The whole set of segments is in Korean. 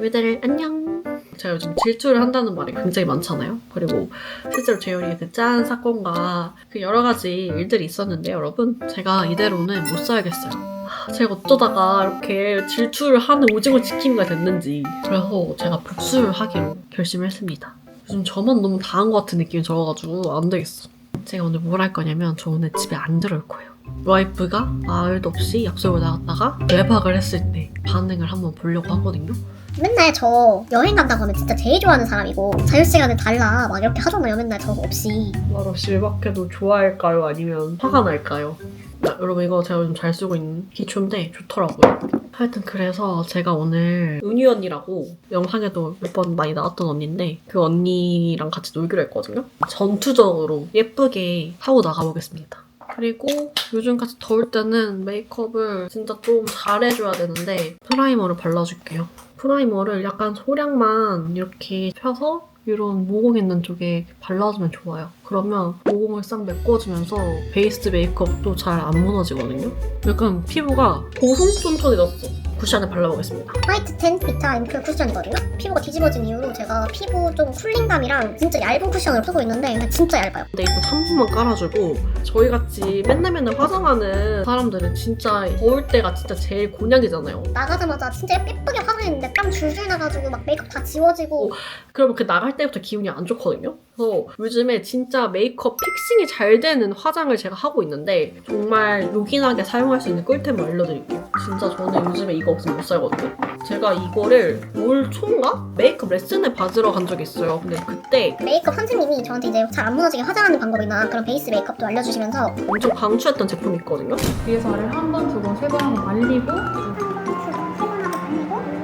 유대를 안녕. 제가 요즘 질투를 한다는 말이 굉장히 많잖아요. 그리고 실제로 재현이의 그 짠 사건과 그 여러 가지 일들이 있었는데 여러분 제가 이대로는 못 살겠어요. 하, 제가 어쩌다가 이렇게 질투를 하는 오징어 치킨이가 됐는지 그래서 제가 복수를 하기로 결심했습니다. 요즘 저만 너무 당한 것 같은 느낌이 들어가지고 안 되겠어. 제가 오늘 뭘 할 거냐면 저 오늘 집에 안 들어올 거예요. 와이프가 말도 없이 약속을 나갔다가 외박을 했을 때 반응을 한번 보려고 하거든요. 맨날 저 여행 간다고 하면 진짜 제일 좋아하는 사람이고 자유시간은 달라 막 이렇게 하잖아요 맨날 저 없이 말 없이 외박해도 좋아할까요? 아니면 화가 날까요? 나, 여러분 이거 제가 요즘 잘 쓰고 있는 기초인데 좋더라고요. 하여튼 그래서 제가 오늘 은유 언니라고 영상에도 몇 번 많이 나왔던 언니인데 그 언니랑 같이 놀기로 했거든요. 전투적으로 예쁘게 하고 나가보겠습니다. 그리고 요즘같이 더울 때는 메이크업을 진짜 좀 잘해줘야 되는데 프라이머를 발라줄게요. 프라이머를 약간 소량만 이렇게 펴서 이런 모공 있는 쪽에 발라주면 좋아요. 그러면 모공을 싹 메꿔주면서 베이스 메이크업도 잘 안 무너지거든요. 약간 피부가 보송쫀쫀해졌어. 쿠션을 발라보겠습니다. 화이트 텐 비타 앰플 쿠션이거든요 피부가 뒤집어진 이후로 제가 피부 좀 쿨링감이랑 진짜 얇은 쿠션을 쓰고 있는데 진짜 얇아요 근데 이거 한 번만 깔아주고 저희같이 맨날 맨날 화장하는 사람들은 진짜 더울 때가 진짜 제일 곤약이잖아요. 나가자마자 진짜 예쁘게 화장했는데 땀 줄줄 나가지고 막 메이크업 다 지워지고 그러면 그 나갈 때부터 기분이 안 좋거든요. 그래서 요즘에 진짜 메이크업 픽싱이 잘 되는 화장을 제가 하고 있는데 정말 요긴하게 사용할 수 있는 꿀템을 알려드릴게요. 진짜 저는 요즘에 이거 없으면 못 살거든요. 제가 이거를 올 초인가? 메이크업 레슨을 받으러 간 적이 있어요. 근데 그때 메이크업 선생님이 저한테 이제 잘 안 무너지게 화장하는 방법이나 그런 베이스 메이크업도 알려주시면서 엄청 강추했던 제품이 있거든요. 위에서를 한 번, 두 번, 세 번 말리고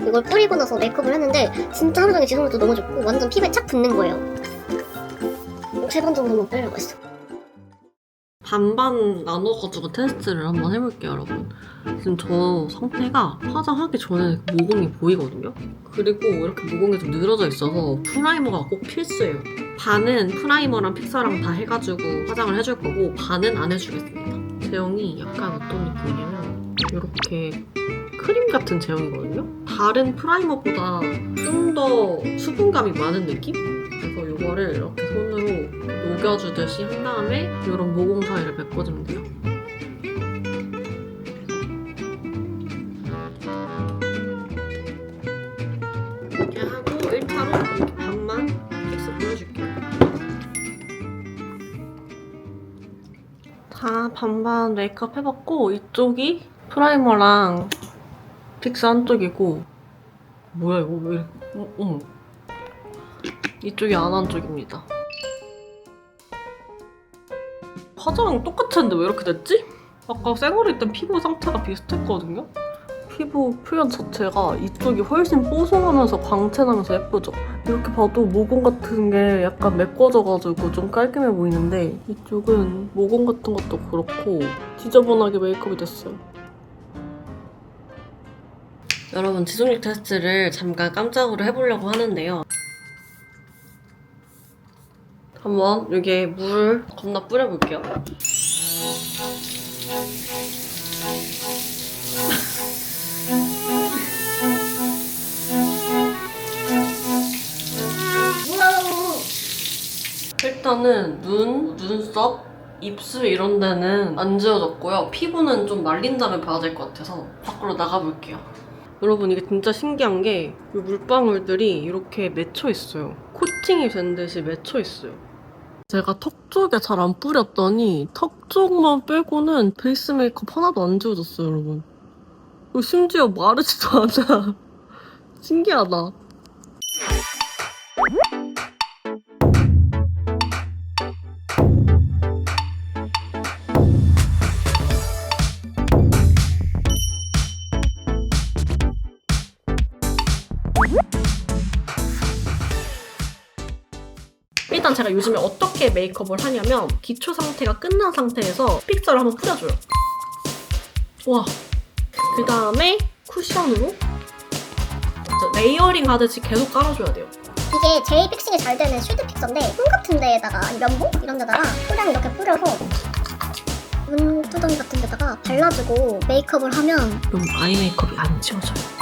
이걸 뿌리고 나서 메이크업을 했는데 진짜 하루 종일 지속력도 너무 좋고 완전 피부에 착 붙는 거예요 세 번 정도만 뿌리려고 했어 반반 나눠가지고 테스트를 한번 해볼게요, 여러분. 지금 저 상태가 화장하기 전에 모공이 보이거든요? 그리고 이렇게 모공이 좀 늘어져 있어서 프라이머가 꼭 필수예요. 반은 프라이머랑 픽서랑 다 해가지고 화장을 해줄 거고, 반은 안 해주겠습니다. 제형이 약간 어떤 느낌이냐면, 이렇게 크림 같은 제형이거든요? 다른 프라이머보다 좀 더 수분감이 많은 느낌? 그래서 이거를 이렇게 손으로 녹여주듯이 한 다음에 이런 모공 사이를 메꿔주면 돼요. 이렇게 하고 1차로 이렇게 반만 픽스 보여줄게요. 자, 반반 메이크업 해봤고 이쪽이 프라이머랑 픽스 한쪽이고 뭐야 이거 왜 어, 어. 이쪽이 안 한 쪽입니다. 화장 똑같았는데 왜 이렇게 됐지? 아까 생얼에 있던 피부 상태가 비슷했거든요? 피부 표현 자체가 이쪽이 훨씬 뽀송하면서 광채나면서 예쁘죠? 이렇게 봐도 모공 같은 게 약간 메꿔져가지고 좀 깔끔해 보이는데 이쪽은 모공 같은 것도 그렇고 지저분하게 메이크업이 됐어요. 여러분 지속력 테스트를 잠깐 깜짝으로 해보려고 하는데요. 한번 여기에 물을 겁나 뿌려볼게요. 일단은 눈, 눈썹, 입술 이런 데는 안 지워졌고요. 피부는 좀 말린 다음에 봐야 될 것 같아서 밖으로 나가볼게요. 여러분 이게 진짜 신기한 게 이 물방울들이 이렇게 맺혀 있어요. 코팅이 된 듯이 맺혀 있어요. 제가 턱 쪽에 잘 안 뿌렸더니 턱 쪽만 빼고는 베이스 메이크업 하나도 안 지워졌어요, 여러분. 심지어 마르지도 않아. 신기하다. 일단 제가 요즘에 어떻게 메이크업을 하냐면 기초 상태가 끝난 상태에서 픽서를 한번 뿌려줘요. 와. 그 다음에 쿠션으로 레이어링 하듯이 계속 깔아줘야 돼요. 이게 제일 픽싱이 잘 되는 슈드 픽서인데 손 같은 데에다가 이 면봉 이런 데다가 소량 이렇게 뿌려서 눈두덩이 같은 데다가 발라주고 메이크업을 하면 그럼 아이 메이크업이 안 지워져요.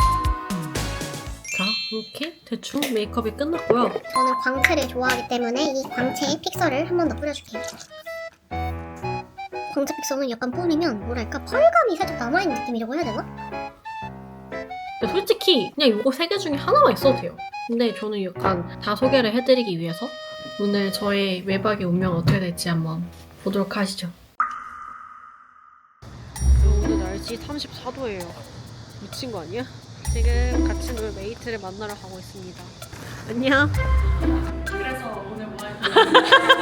자, 이렇게 대충 메이크업이 끝났고요. 저는 광채를 좋아하기 때문에 이 광채 픽서를 한 번 더 뿌려줄게요. 광채 픽서는 약간 뿌리면 뭐랄까 펄감이 살짝 남아있는 느낌이라고 해야 되나? 근데 솔직히 그냥 이거 세 개 중에 하나만 있어도 돼요. 근데 저는 약간 다 소개를 해드리기 위해서 오늘 저의 외박의 운명 어떻게 될지 한번 보도록 하시죠. 오늘 날씨 34도예요. 미친 거 아니야? 지금 같이 놀 메이트를 만나러 가고 있습니다. 안녕. 그래서 오늘 뭐할거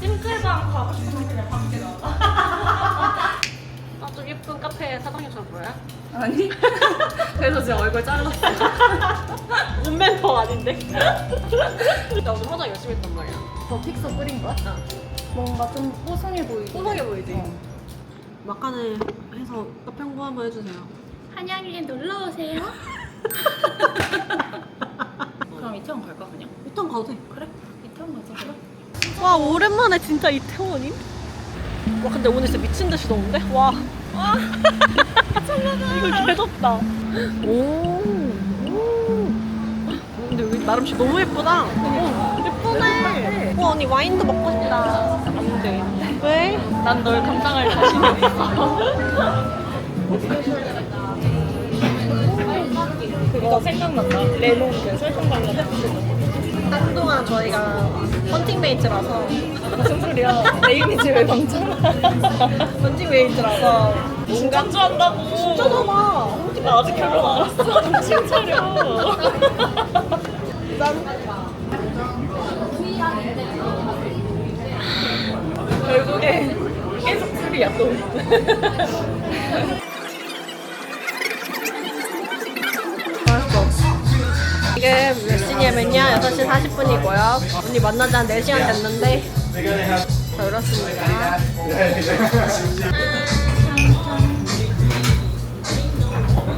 찜질방 가고 싶으면 그냥 밖에 나와. 아 좀 예쁜 카페 사장님처럼 보여요? 아니? 그래서 제 얼굴 잘랐어 문맨퍼 아닌데? 나 오늘 화장 열심히 했단 말이야 더 픽서 뿌린 거야? 뭔가 좀 뽀송해 보이지? 뽀송해 보이지? 어. 막간을 해서 카페 홍보 한번 해주세요 한양에 놀러 오세요. 그럼 이태원 갈까 그냥? 일단 가도 돼 그래? 이태원 가자 그래? 와 오랜만에 진짜 이태원임? 와 근데 오늘 진짜 미친 듯이 더운데? 와. 와. 이거 개덥다. 오. 오. 근데 여기 나름 씨 너무 예쁘다. 어, 예쁘네. 와 언니 와인도 먹고 싶다. 안 돼. 왜? 난 널 감당할 자신이 있어. 그거 생각난다. 레몬 그 설탕 발라가지고. 한동안 저희가 헌팅 메이트라서 무슨 소리야? 내 이미지 왜 망잖아? 헌팅 메이트라서 진짜 좋아한다고. 진짜잖아. 나 아직 결혼 안 했어. 정신 차려. 결국에 계속 술이야 또. 지금 몇 시냐면요. 6시 40분이고요. 언니 만난 지한 4시간 됐는데. 자 이렇습니다.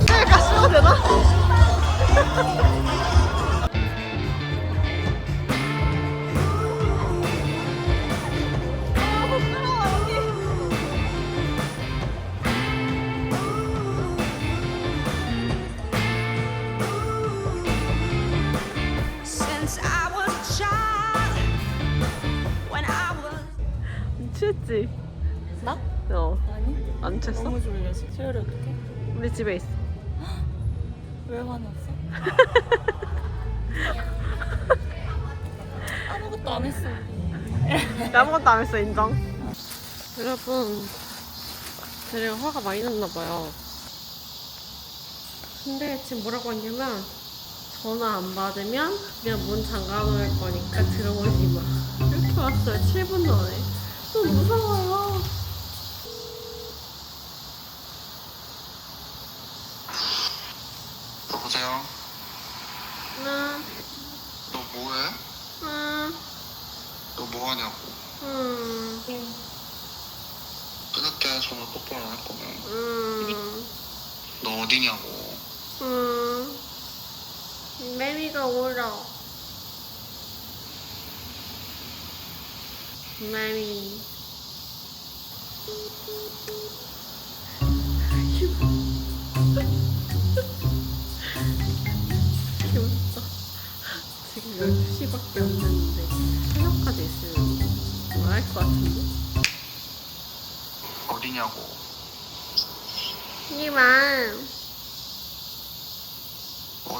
셀카 씌워도 되나? 취했어? 너무 졸렸어. 수요일 어떡해? 우리 집에 있어 왜 화났어? 아무것도 안 했어. 아무것도 안 했어 인정 여러분 제가 화가 많이 났나 봐요 근데 지금 뭐라고 했냐면 전화 안 받으면 그냥 문 잠가 놓을 거니까 들어오지 마 이렇게 왔어요 7분 전에 너무 무서워요? 응, 너 뭐해? 응, 너 뭐하냐고 응, 끊을게 전화 똑바로 안 할 거면 응, 너 어디냐고 응. 매미가 울어. 매미. 귀엽다. 지금 12시밖에 안 됐는데 새벽까지 있으면 뭐할 것 같은데? 어디냐고 니만,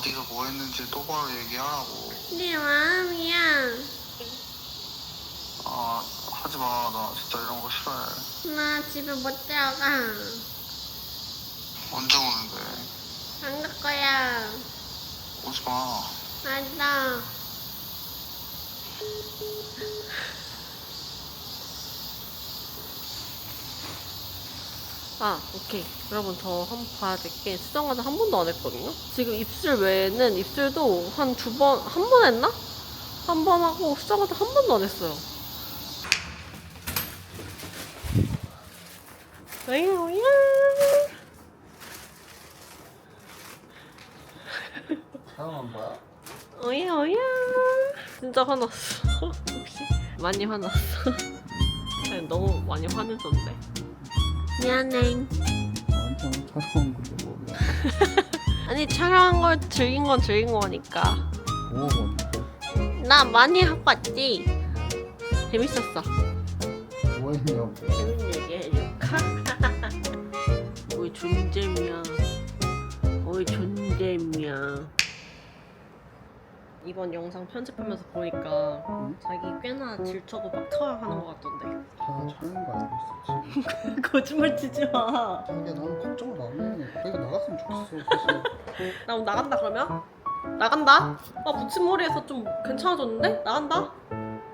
어디서 뭐 했는지 똑바로 얘기하라고 네 마음이야. 아 하지 마 나 진짜 이런 거 싫어해 나 집에 못 들어가. 언제 오는데? 안 갈 거야. 오지 마. 알다. 아, 오케이. 여러분, 저 한 번 봐야 될 게 수정 화장 한 번도 안 했거든요? 지금 입술 외에는 입술도 한 두 번, 한 번 했나? 한 번 하고 수정 화장 한 번도 안 했어요. 어이야, 사용한 거야? 어이야, 어이야. 진짜 화났어. 혹시? 많이 화났어. 너무 많이 화내던데. 미안해. 완전 사용한 건데 뭐. 아니 촬영한 걸 즐긴 건 즐긴 거니까 뭐 뭔데? 나 많이 하고 왔지 재밌었어 뭐 했냐고. 재밌는 이번 영상 편집하면서 보니까 응? 자기 꽤나 막 촬영하는 것 같던데 다 촬영 거 알고 있었지. 거짓말 치지 마나 자기야 나는 걱정을 안 해. 자기가 나갔으면 좋겠어. 사실. 오늘 나간다 그러면? 나간다? 아 붙임머리에서 좀 괜찮아졌는데? 나간다?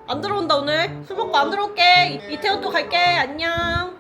안 들어온다 오늘 술 먹고 안 들어올게 이- 이태원 또 갈게 안녕